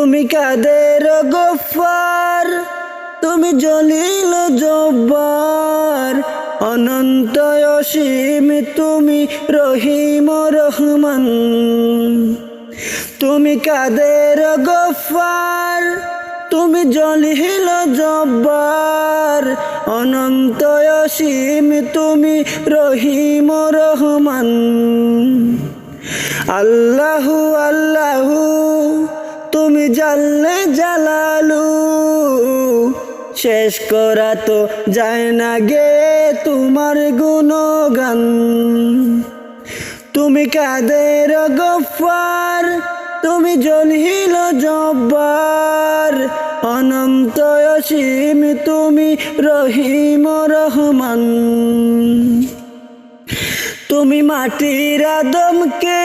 তুমি কাদের গফার? তুমি জলিল জব্বার। অনন্ত অসীম তুমি রহিম রহমান। তুমি কাদের গফার? তুমি জলিল জব্বার। অনন্ত অসীম তুমি রহিম রহমান। আল্লাহু আল্লাহু জানলে জালালু, শেষ করা তো যায় না গে তোমার গুণগান। তুমি কাদের গফার, তুমি জলহিল জব্বার। অনন্ত অসীম তুমি রহিম রহমান। তুমি মাটির আদমকে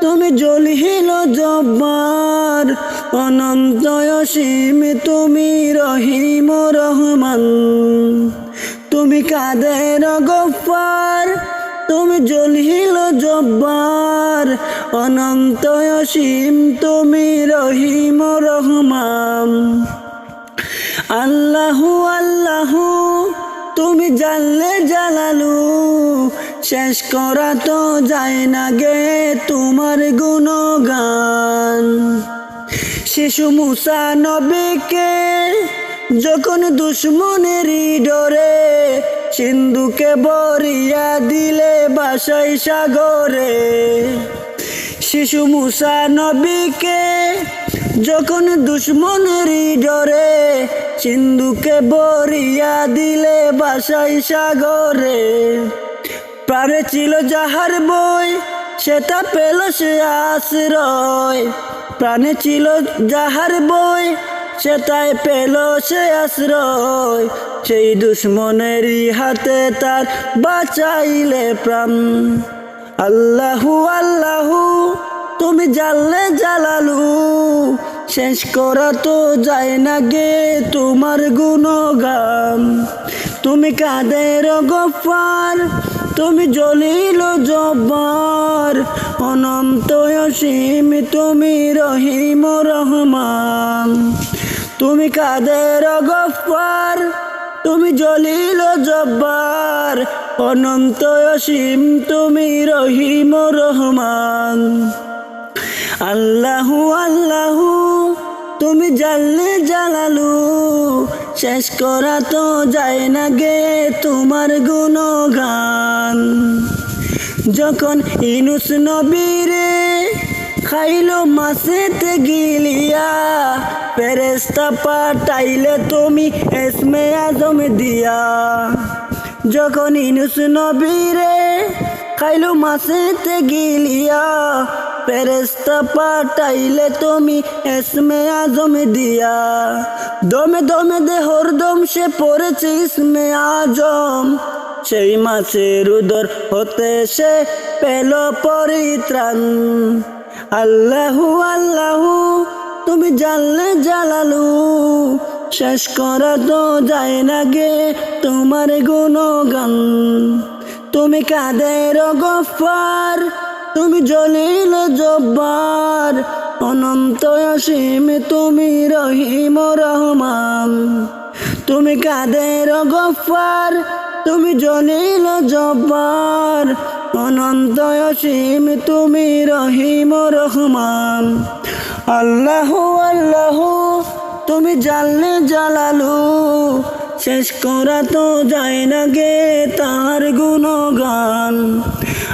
তুমি জলহিল জব্বার, অনন্ত অসীম, তুমি রহিম রহমান। তুমি কাদের গফার তুমি জলহিল জব্বার, অনন্ত অসীম, তুমি রহিম রহমান। আল্লাহু আল্লাহু, তুমি জানলে জালালু শেষ করা তো যায় না গে তোমার গুণগান। শিশু মুসা নবীকে যখন দুশ্মনের ডরে সিন্ধুকে বরিয়া দিলে বাসাই সাগরে, শিশু মুসা নবীকে যখন দুশ্মনের ডরে সিন্ধুকে বরিয়া দিলে বাসাই সাগরে প্রাণে ছিল যাহার বই, সেটা পেল সে আশ্রয়। প্রাণে ছিল যাহার বই, সেটাই পেল সে আশ্রয়। সেই দুশ্মনেরই হাতে তার বাঁচাইলে প্রাণ। আল্লাহু আল্লাহু, তুমি জানলে জালালু, শেষ করা তো যায় না গে তোমার গুণগান। তুমি কাদের গফার তুমি জলিল জব্বার, অনন্ত অসীম, তুমি রহিম রহমান। তুমি কাদের গফার তুমি জলিল জব্বার, অনন্ত অসীম, তুমি রহিম রহমান। আল্লাহু আল্লাহু, তুমি জানলে জালালু শেষ করা তো যায় না গে তোমার গুণগান। যখন ইনুস নবীরে খাইলো মাসেতে গিলিয়া ফেরেস্তা পাঠাইলে তুমি এসমে আজম দিয়া। যখন ইনুস নবীরে খাইলো মাসেতে গিলিয়া ফেরেস্তা পাঠাইলে তুমি এসমে আজম দিয়া। দমে দমে দেহর দম সে পড়েছে ইসমে আজম। সেই মাছের উদর হতে সে পেল পরিত্রাণ। আল্লাহু আল্লাহু, তুমি জানলে জালালু। শেষ করা তো যায় না গে তোমার গুণগান। তুমি কাদের গফার? তুমি জলিল জব্বার, অনন্ত অসীম, তুমি রহিম রহমান। তুমি কাদের গফার তুমি জলিল জব্বার, অনন্ত অসীম, তুমি রহিম রহমান। আল্লাহ আল্লাহ, তুমি জানলে জালালু, শেষ করা তো যায় না গে তার গুণগান।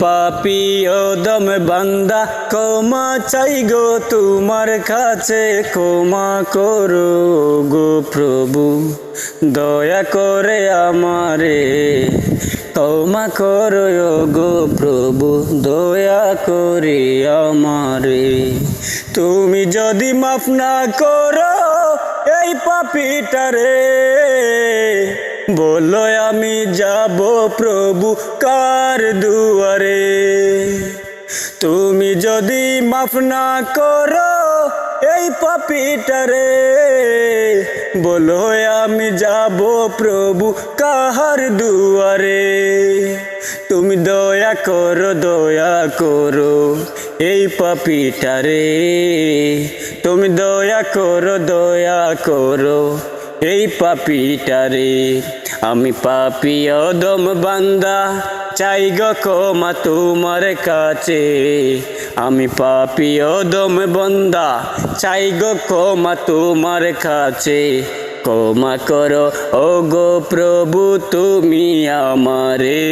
পাপি ওদম বান্দা, ক্ষমা চাই গো তোমার কাছে, ক্ষমা করো গো প্রভু। দয়া করে আমারে ক্ষমা করো গো প্রভু, দয়া করে আমারে। তুমি যদি মাফ না করো এই পাপিটারে বলো আমি যাব প্রভু কার দুয়ারে। তুমি যদি মাফ না করো এই পাপিটারে বলো আমি যাব প্রভু কাহার দুয়ারে। তুমি দয়া করো দয়া করো এই পাপিটারে। তুমি দয়া করো দয়া করো এই পাপিটারে, আমি পাপি অদম বান্দা, চাই গো ক্ষমা তোমার কাছে। আমি পাপি অদম বন্দা, চাই গো ক্ষমা তোমার কাছে। ক্ষমা করো ও গো প্রভু, তুমি আমারে।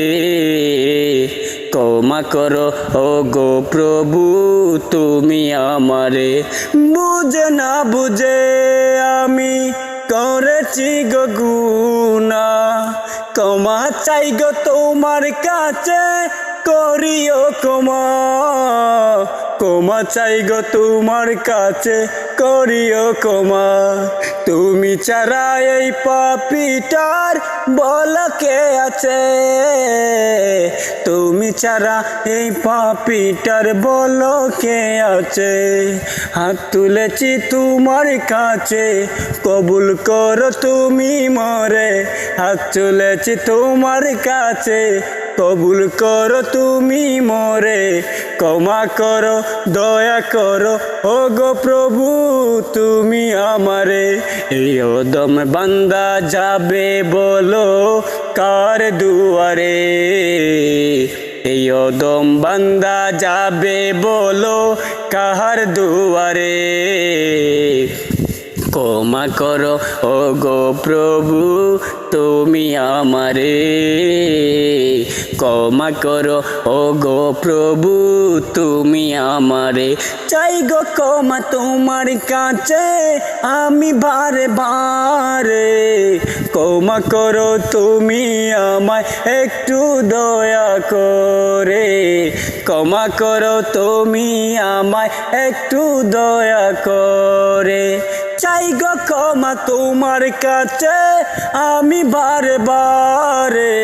ক্ষমা করো ও গো প্রভু, তুমি আমারে। বুঝে না বুঝে আমি করেছি গো গুনা ক্ষমা চাই গো তোমার কাছে, করিও ক্ষমা। ক্ষমা চাই গো তোমার কাছে, করিও ক্ষমা। তুমি ছাড়া এই পাপিটার বলকে আছে? ছাড়া এই পাপিটার বলকে আছে? হাত তুলেছি তোমার কাছে, কবুল করো তুমি মরে। হাত তুলেছি তোমার কাছে, কবুল করো তুমি মরে। ক্ষমা করো, দয়া করো ও গো প্রভু, তুমি আমারে। এই ওদম বান্দা যাবে বলো, কার দুয়ারে? এই ওদম বান্দা যাবে বলো কাহার দুয়ারে? ক্ষমা করো ও গো প্রভু, তুমি আমারে। ক্ষমা করো ও গো প্রভু, তুমি আমারে। চাই গো ক্ষমা তোমার কাছে, আমি বারে বারে ক্ষমা করো তুমি আমায়, একটু দয়া করে। ক্ষমা করো তুমি আমায়, একটু দয়া করে। চাই গো ক্ষমা তোমার কাছে, আমি বারে বারে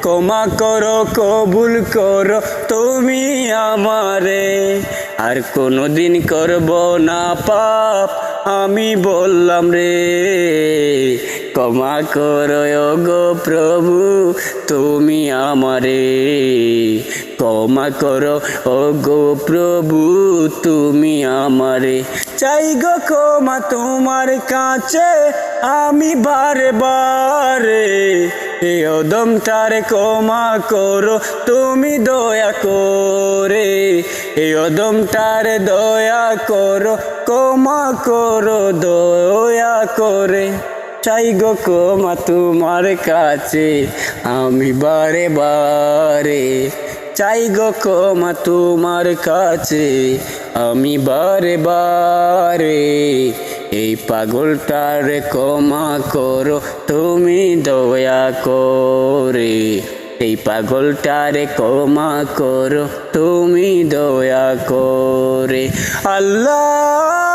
ক্ষমা করো, কবুল করো তুমি আমারে। আর কোনো দিন করব না পাপ, আমি বললাম রে। ক্ষমা করো গো প্রভু, তুমি আমারে ক্ষমা করো ও গো প্রভু, তুমি আমারে। চাই গো ক্ষমা তোমার কাছে, আমি বারে বারে এ অদমটারে ক্ষমা করো, তুমি দয়া করে। এ অদমটারে দয়া করো, ক্ষমা করো, দয়া করে। চাই গো ক্ষমা তোমার কাছে। আমি বারে বারে চাই গো ক্ষমা তোমার কাছে। আমি বারে বারে এই পাগলটার ক্ষমা করো, তুমি দয়া করে। এই পাগলটারে ক্ষমা করো, তুমি দয়া করে। আল্লাহ